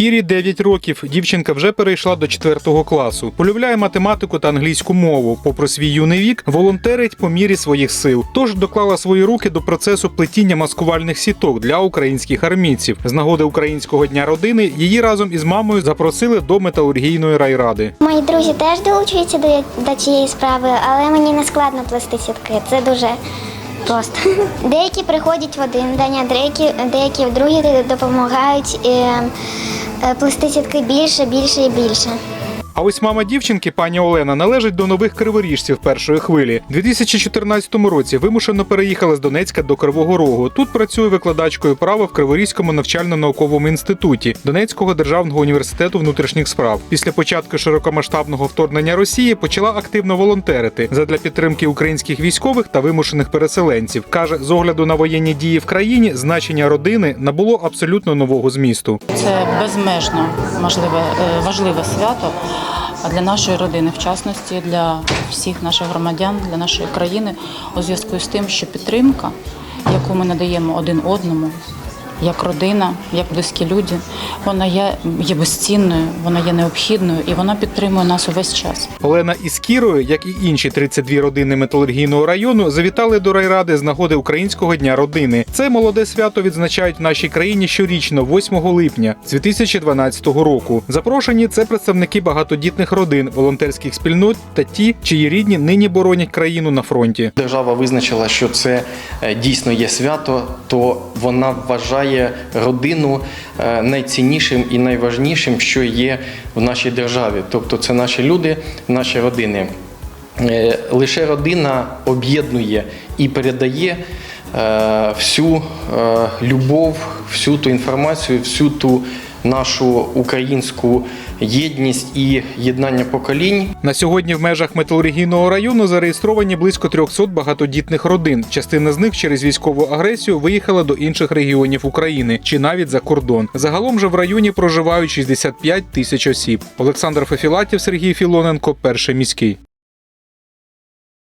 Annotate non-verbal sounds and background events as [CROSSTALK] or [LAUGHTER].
Кірі 9 років. Дівчинка вже перейшла до 4 класу. Полюбляє математику та англійську мову. Попри свій юний вік, волонтерить по мірі своїх сил. Тож доклала свої руки до процесу плетіння маскувальних сіток для українських армійців. З нагоди українського дня родини її разом із мамою запросили до металургійної райради. Мої друзі теж долучуються до, до цієї справи, але мені не складно плести сітки. Це дуже просто. [LAUGHS] Деякі приходять в один день, а деякі, деякі в другий допомагають е, е, плести сітки більше, більше і більше. А ось мама дівчинки, пані Олена, належить до нових криворіжців першої хвилі. У 2014 році вимушено переїхала з Донецька до Кривого Рогу. Тут працює викладачкою права в Криворізькому навчально-науковому інституті Донецького державного університету внутрішніх справ. Після початку широкомасштабного вторгнення Росії почала активно волонтерити задля підтримки українських військових та вимушених переселенців. каже, з огляду на воєнні дії в країні значення родини набуло абсолютно нового змісту. Це безмежно можливе е, важливе свято для нашої родини, в частності для всіх наших громадян, для нашої країни, у зв'язку з тим, що підтримка, яку ми надаємо один одному, як родина, як близькі люди, вона є, є безцінною, вона є необхідною і вона підтримує нас увесь час. Олена із Кірою, як і інші 32 родини металургійного району, завітали до райради з нагоди Українського дня родини. Це молоде свято відзначають в нашій країні щорічно, 8 липня 2012 року. Запрошені це представники багатодітних родин, волонтерських спільнот та ті, чиї рідні нині боронять країну на фронті. Держава визначила, що це е, дійсно є свято, то вона вважає родину е, найціннішим і найважнішим, що є в нашій державі. Тобто це наші люди, наші родини. Е, Лише родина об'єднує і передає е, всю е, любов, всю ту інформацію, всю ту нашу українську єдність і єднання поколінь. На сьогодні в межах металургійного району зареєстровані близько 300 багатодітних родин. Частина з них через військову агресію виїхала до інших регіонів України чи навіть за кордон. Загалом же в районі проживають 65 тисяч осіб. Олександр Фефілатів, Сергій Філоненко, перший міський.